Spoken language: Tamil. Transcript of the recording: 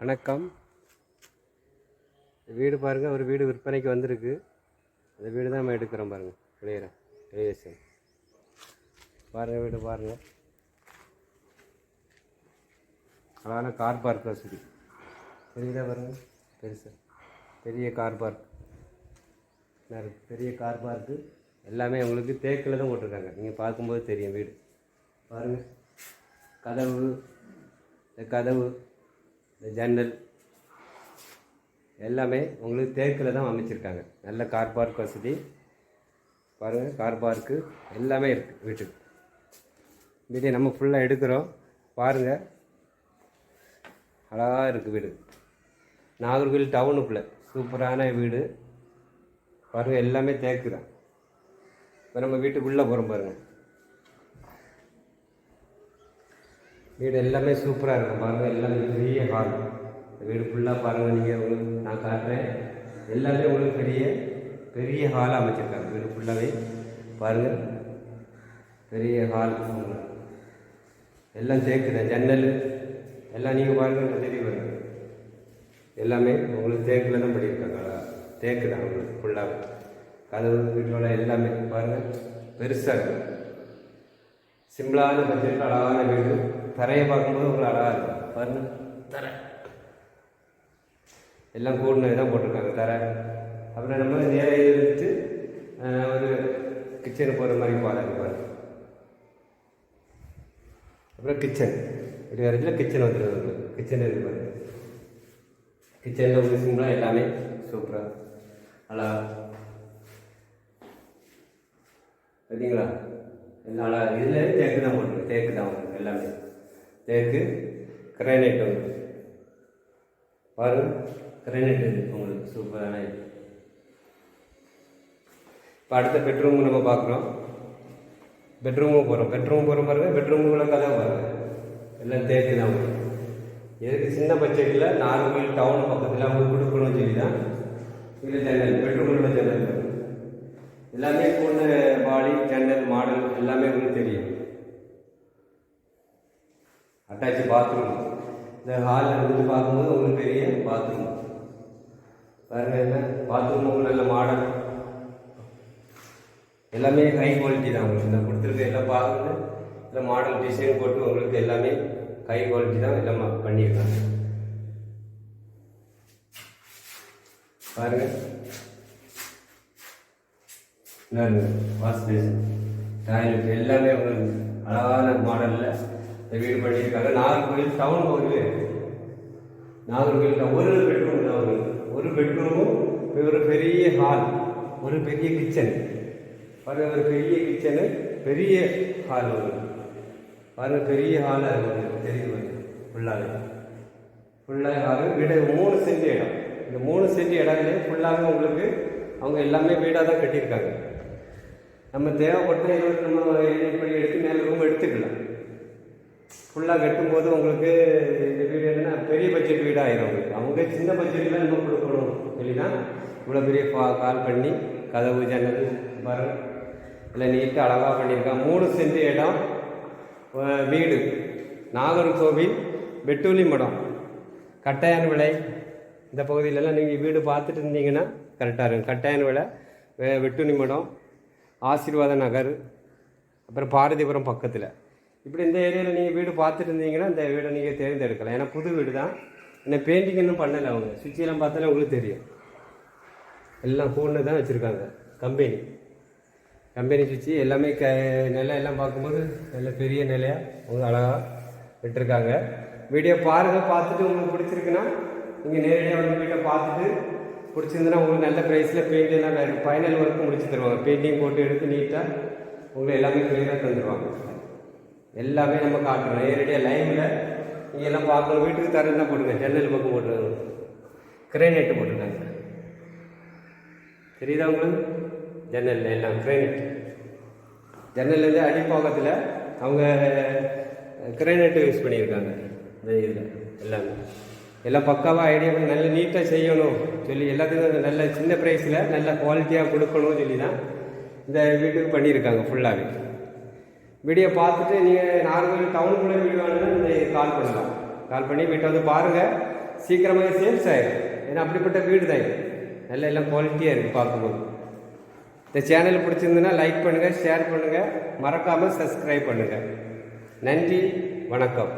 வணக்கம். இந்த வீடு பாருங்கள் ஒரு வீடு விற்பனைக்கு வந்திருக்கு. அந்த வீடு தான் நம்ம எடுக்கிறோம் பாருங்கள் வெளியேறேன் எலிவேஷன் பாருங்கள் வீடு பாருங்கள் அழகான கார் பார்க் வசதி தெரியுதா பாருங்கள் பெருசு. பெரிய கார் பார்க் என்ன பெரிய கார் பார்க்கு எல்லாமே உங்களுக்கு தேக்கில் தான் போட்டிருக்காங்க. நீங்கள் பார்க்கும்போது தெரியும் வீடு. பாருங்கள் கதவு. இந்த கதவு. இந்த ஜன்னல் எல்லாமே உங்களுக்கு தேக்கில் தான் அமைச்சிருக்காங்க. நல்ல கார் பார்க் வசதி. பாருங்கள் கார் பார்க்கு எல்லாமே இருக்குது வீட்டுக்கு. வீட்டை நம்ம ஃபுல்லாக எடுக்கிறோம். பாருங்கள் அழகாக இருக்குது வீடு. நாகர்கோவில் டவுனுக்குள்ளே சூப்பரான வீடு. பாருங்கள் எல்லாமே தேக்கு தான் இப்போ நம்ம வீட்டுக்குள்ளே போகிறோம் பாருங்கள் வீடு எல்லாமே சூப்பராக இருக்கும் பாருங்கள் எல்லாமே பெரிய ஹால் வீடு ஃபுல்லாக பாருங்கள் நீங்கள் உங்களுக்கு நான் காட்டுறேன். எல்லாமே உங்களுக்கு பெரிய பெரிய ஹால் அமைச்சிருக்காங்க. வீடு ஃபுல்லாகவே பாருங்கள் பெரிய ஹால் எல்லாம் தேக்குதான். ஜன்னல் எல்லாம் நீங்கள் பாருங்கள் தெரியும் பாருங்க. எல்லாமே உங்களுக்கு தேக்கில் தான் பண்ணியிருக்காங்க. தேக்கு தான் உங்களுக்கு ஃபுல்லாகவே கதவு வீட்டோட எல்லாமே. பாருங்கள் பெருசாக இருக்கும் சிம்பிளான பட்ஜெட்டில் அழகான வீடு. தரையை பார்க்கும்போது உங்களுக்கு அழகாக இருக்கும். பாருங்க. தரை. எல்லாம் கூடினது தான் போட்டிருக்காங்க தரை. அப்புறம் நம்ம நேர இருந்துட்டு அஹ், ஒரு கிச்சனுக்கு போகிற மாதிரி இருக்கு பாருங்க. அப்புறம் கிச்சன் இப்படி வரைக்கும் கிச்சன் வந்துடுது உங்களுக்கு கிச்சன் இருக்கு பாருங்க. கிச்சனில் உங்களுக்கு சிம்பிளாக எல்லாமே சூப்பராக அழகா. பார்த்தீங்களா எல்லாம் இதில் தேக்கு தான் ஒன்று தேக்கு தான் வரும் எல்லாமே. தேக்கு கிரானைட் ஒன்று பாருங்க கிரானைட் இது. உங்களுக்கு சூப்பரான இது. இப்போ அடுத்த பெட்ரூம் நம்ம பார்க்குறோம். பெட்ரூமும் போகிறோம் பெட்ரூம் போகிற பாருங்க பெட்ரூமுக்குள்ள கதை பாருங்க. எல்லாம் தேக்கு தான் வரும் எதுக்கு சின்ன பட்ஜெட்டில் நார்மல் டவுன் பக்கத்தில் அவங்க கொடுக்கணும்னு சொல்லி தான் இல்லை ஜன்னல் பெட்ரூமில் ஜன்னல் எல்லாமே பொண்ணு பாடி ஜன்னல் மாடல் எல்லாமே உங்களுக்கு தெரியும். Attach bathroom. இந்த ஹாலில் இருந்து பார்க்கும்போது உங்களுக்கு பெரிய பாத்ரூம். பாருங்க என்ன? பாத்ரூம் உங்களுக்கு நல்ல மாடல். எல்லாமே ஹை குவாலிட்டி தான் உங்களுக்கு. இந்த கொடுத்துருக்க எல்லாம் பார்க்குறது இல்லை மாடல் டிசைன் போட்டு உங்களுக்கு எல்லாமே ஹை குவாலிட்டி தான் எல்லாம் பண்ணியிருக்காங்க. பாருங்க. இன்னொரு வாஷ் டாய்லெட் எல்லாமே உங்களுக்கு அழகான மாடலில் இந்த வீடு பண்ணியிருக்காங்க நாகர்கோவில் டவுன் பகுதியில் நாகர்கோவில் ஒரு பெட்ரூம் தான் உங்களுக்கு ஒரு பெட்ரூமும் ஒரு பெரிய ஹால் ஒரு பெரிய கிச்சன் பாருங்கள் ஒரு பெரிய கிச்சனு பெரிய ஹால் உங்களுக்கு பாருங்கள் பெரிய ஹாலாக இருக்குது தெரியுது ஃபுல்லாகவே ஃபுல்லாக ஹாலு வீடு மூணு சென்ட் இடம். இந்த மூணு சென்ட் இடங்களே ஃபுல்லாகவே உங்களுக்கு அவங்க எல்லாமே வீடாக தான் கட்டியிருக்காங்க. நம்ம தேவைப்பட்ட இருபத்தி நம்ம இப்படி எடுத்து மேலே ரூம் எடுத்துக்கலாம். ஃபுல்லாக கட்டும்போது உங்களுக்கு இந்த வீடு என்ன பெரிய பட்ஜெட் வீடாக ஆயிரும் உங்களுக்கு. அவங்க சின்ன பட்ஜெட்டில் நம்ம கொடுக்கணும் இல்லைன்னா இவ்வளோ பெரிய பா கால் பண்ணி கதவு ஜன்னல் மரம் எல்லாம் நீட்டாக அழகாக பண்ணியிருக்கான் மூணு சென்ட் இடம் வீடு. நாகர்கோவில் வெட்டூலி மடம். கட்டாயன் விலை. இந்த பகுதியிலலாம் நீங்கள் வீடு பார்த்துட்டு இருந்தீங்கன்னா கரெக்டாக இருக்கும். கட்டாயன் விலை. வெ- வெட்டுனி மடம். ஆசீர்வாத நகர் அப்புறம் பாரதிபுரம் பக்கத்தில். இப்படி இந்த ஏரியாவில் நீங்கள் வீடு பார்த்துட்டு இருந்தீங்கன்னா இந்த வீடை நீங்கள் தேர்ந்தெடுக்கலாம். ஏன்னா புது வீடு தான் என்ன பெயிண்டிங் இன்னும் பண்ணலை அவங்க. சுவிட்செல்லாம் பார்த்தாலே உங்களுக்கு தெரியும். எல்லாம் ஃபோனில் தான் வச்சுருக்காங்க. கம்பெனி. கம்பெனி சுவிட்சு எல்லாமே க நிலை எல்லாம் பார்க்கும்போது நல்ல பெரிய நிலையாக அவங்க அழகாக விட்டுருக்காங்க. வீடியோ பாருங்கள் பார்த்துட்டு உங்களுக்கு பிடிச்சிருக்குன்னா நீங்கள் நேரடியாக வந்து வீட்டை பார்த்துட்டு பிடிச்சிருந்தனா உங்களுக்கு நல்ல ப்ரைஸில் பெயிண்ட் எல்லாம் ஃபைனல் ஒர்க்கு முடிச்சு தருவாங்க. பெயிண்டிங் போட்டு எடுத்து நீட்டாக உங்களுக்கு எல்லாமே கிளியராக தந்துடுவாங்க எல்லாமே நம்ம காட்டுறோம். நேரடியாக லைனில் நீங்கள் எல்லாம் பார்க்கணும் வீட்டுக்கு தரேன் தான் போட்டுருங்க ஜன்னல் பக்கம் போட்டுருக்காங்க. கிரேனைட்டு போட்டிருக்காங்க. தெரியுதா உங்களுக்கு? ஜன்னல் எல்லாம் கிரேனைட் ஜன்னல்லேருந்து அடிப்பாக்கத்தில் அவங்க கிரேனைட்டு யூஸ் பண்ணியிருக்காங்க. இந்த இதில் எல்லாமே. எல்லாம் பக்காவாக ஐடியா பண்ணி நல்ல நீட்டாக செய்யணும் சொல்லி எல்லாத்துக்கும் நல்ல சின்ன ப்ரைஸில் நல்ல குவாலிட்டியாக கொடுக்கணும்னு சொல்லி தான் இந்த வீட்டுக்கு பண்ணியிருக்காங்க ஃபுல்லாகவே வீடியோ பார்த்துட்டு நீங்கள் நார்மல் டவுனுக்குள்ளே வீடு வேணும்னா நீங்கள் கால் பண்ணலாம். கால் பண்ணி வீட்டை வந்து பாருங்கள் சீக்கிரமாக சேல்ஸ் ஆகிடும் ஏன்னா அப்படிப்பட்ட வீடு தான் இது. நல்ல எல்லாம் குவாலிட்டியாக இருக்குது பார்க்கும்போது. இந்த சேனல் பிடிச்சிருந்துன்னா லைக் பண்ணுங்கள் ஷேர் பண்ணுங்கள் மறக்காமல் சப்ஸ்கிரைப் பண்ணுங்கள் நன்றி வணக்கம்.